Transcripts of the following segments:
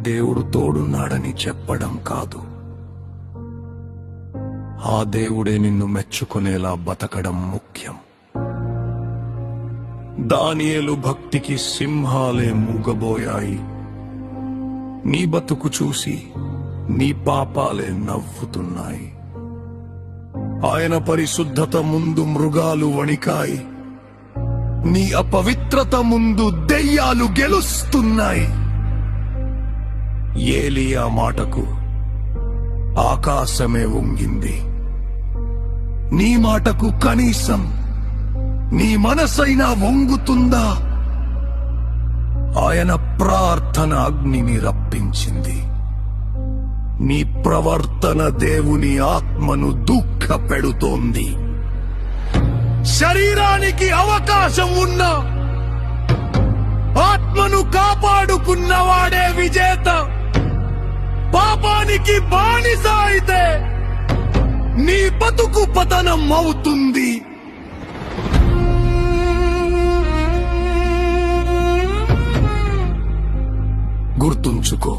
దేవుడు తోడున్నాడని చెప్పడం కాదు. ఆ దేవుడే నిన్ను మెచ్చుకునేలా బతకడం ముఖ్యం. దానియలు భక్తికి సింహాలే మూగబోయాయి. నీ బతుకు చూసి నీ పాపాలే నవ్వుతున్నాయి. ఆయన పరిశుద్ధత ముందు మృగాలు వణికాయి. నీ అపవిత్రత ముందు దెయ్యాలు గెలుస్తున్నాయి. ఏలియా మాటకు ఆకాశమే వంగింది. నీ మాటకు కనీసం నీ మనసైనా వంగుతుందా? ఆయన ప్రార్థన అగ్నిని రప్పించింది. నీ ప్రవర్తన దేవుని ఆత్మను దుఃఖ పెడుతోంది శరీరానికి అవకాశం ఉన్నా ఆత్మను కాపాడుకున్నవాడే విజయ. పాపానికి బానిస అయితే నీ బతుకు పతనం అవుతుంది. గుర్తుంచుకో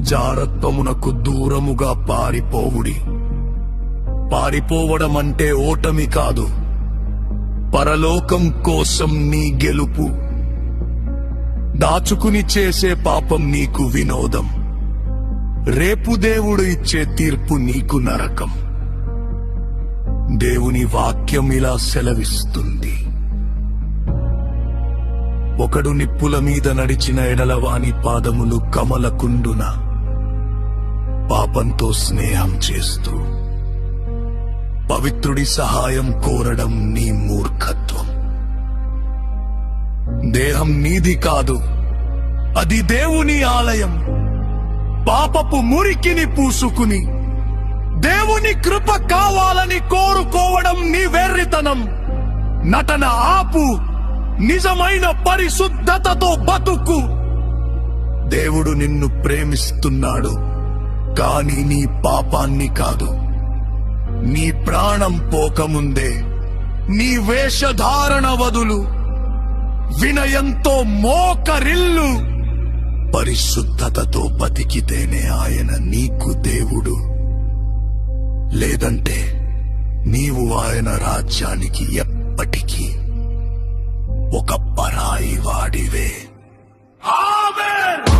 జారత్వమునకు దూరముగా పారిపోవుడి. పారిపోవడం అంటే ఓటమి కాదు. పరలోకం కోసం నీ గెలుపు. దాచుకుని చేసే పాపం నీకు వినోదం. రేపు దేవుడు ఇచ్చే తీర్పు నీకు నరకం. దేవుని వాక్యం ఇలా సెలవిస్తుంది. ఒకడు నిప్పుల మీద నడిచిన ఎడలవాని పాదములు కమలకుండున పాపంతో స్నేహం చేస్తూ పవిత్రుడి సహాయం కోరడం నీ మూర్ఖత్వం. దేహం నీది కాదు అది దేవుని ఆలయం. పాపపు మురికిని పూసుకుని దేవుని కృప కావాలని కోరుకోవడం నీ వెర్రితనం. నటన ఆపు నిజమైన పరిశుద్ధతతో బతుకు. దేవుడు నిన్ను ప్రేమిస్తున్నాడు కాని నీ పాపాన్ని కాదు. నీ ప్రాణం పోకముందే నీ వేషధారణ వదులు. వినయంతో మోకరిల్లు. పరిశుద్ధతతో బతికితేనే ఆయన నీకు దేవుడు. లేదంటే నీవు ఆయన రాజ్యానికి ఎప్పటికీ ఒక పరాయి వాడివే ఆమెన్!